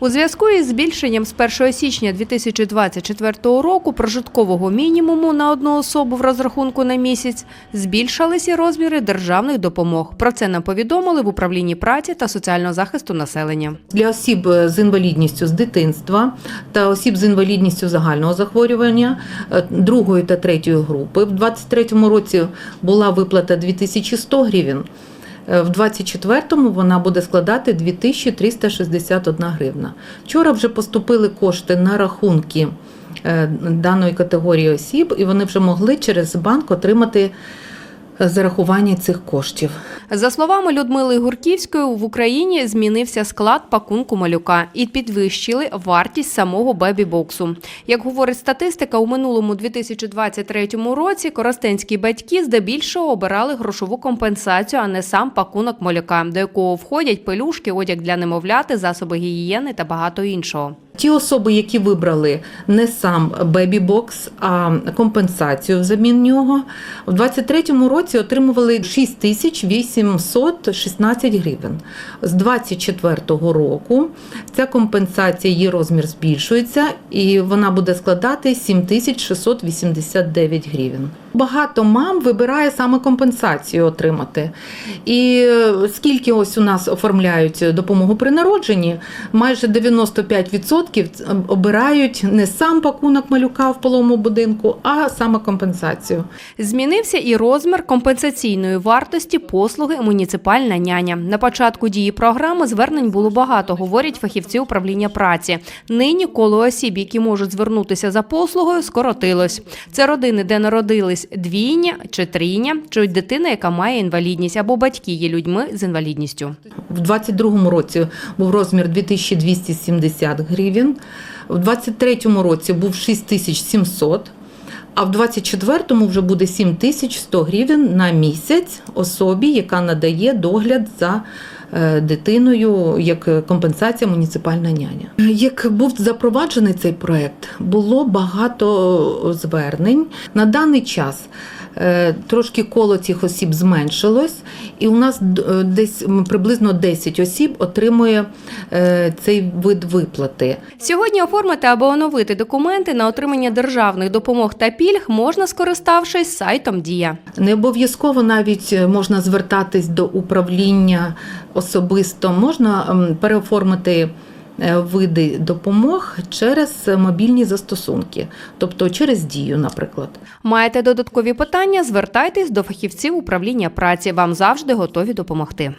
У зв'язку із збільшенням з 1 січня 2024 року прожиткового мінімуму на одну особу в розрахунку на місяць збільшилися розміри державних допомог. Про це нам повідомили в управлінні праці та соціального захисту населення. Для осіб з інвалідністю з дитинства та осіб з інвалідністю загального захворювання е, другої та третьої групи. В 2023 році була виплата 2100 гривень. Е, В 24-му вона буде складати 2361 гривна. Вчора вже поступили кошти на рахунки е, даної категорії осіб, і вони вже могли через банк отримати зарахування цих коштів. За словами Людмили Гурківської, в Україні змінився склад пакунку малюка і підвищили вартість самого бебі-боксу. Як говорить статистика, у минулому 2023 році коростенські батьки здебільшого обирали грошову компенсацію, а не сам пакунок малюка, до якого входять пелюшки, одяг для немовляти, засоби гігієни та багато іншого. Ті особи, які вибрали не сам бебі-бокс, а компенсацію взамін нього, в 23-му році отримували 6816 гривень. З 24-го року ця компенсація, її розмір збільшується, і вона буде складати 7689 гривень. Багато мам вибирає саме компенсацію отримати. І е, скільки ось у нас оформляють допомогу при народженні, майже 95% обирають не сам пакунок малюка в половому будинку, а саме компенсацію. Змінився і розмір компенсаційної вартості послуги муніципальна няня. На початку дії програми звернень було багато, говорять фахівці управління праці. Нині коло осіб, які можуть звернутися за послугою, скоротилось. Це родини, де народились двійня чи трійня, чи дитина, яка має інвалідність, або батьки є людьми з інвалідністю. В 22-му році був розмір 2270 гривень, в 23-му році був 6700, а в 24-му вже буде 7100 гривень на місяць особі, яка надає догляд за е, дитиною як компенсація муніципальна няня. Як був запроваджений цей проект, було багато звернень. На даний час трошки коло цих осіб зменшилось, і у нас е, десь приблизно 10 осіб отримує е, цей вид виплати. Сьогодні оформити або оновити документи на отримання державних допомог та пільг можна, скориставшись сайтом Дія. Не обов'язково навіть е, можна звертатись до управління особисто, можна переоформити е, види допомог через мобільні застосунки, тобто через дію, наприклад. Маєте додаткові питання? Звертайтесь до фахівців управління праці. Вам завжди готові допомогти.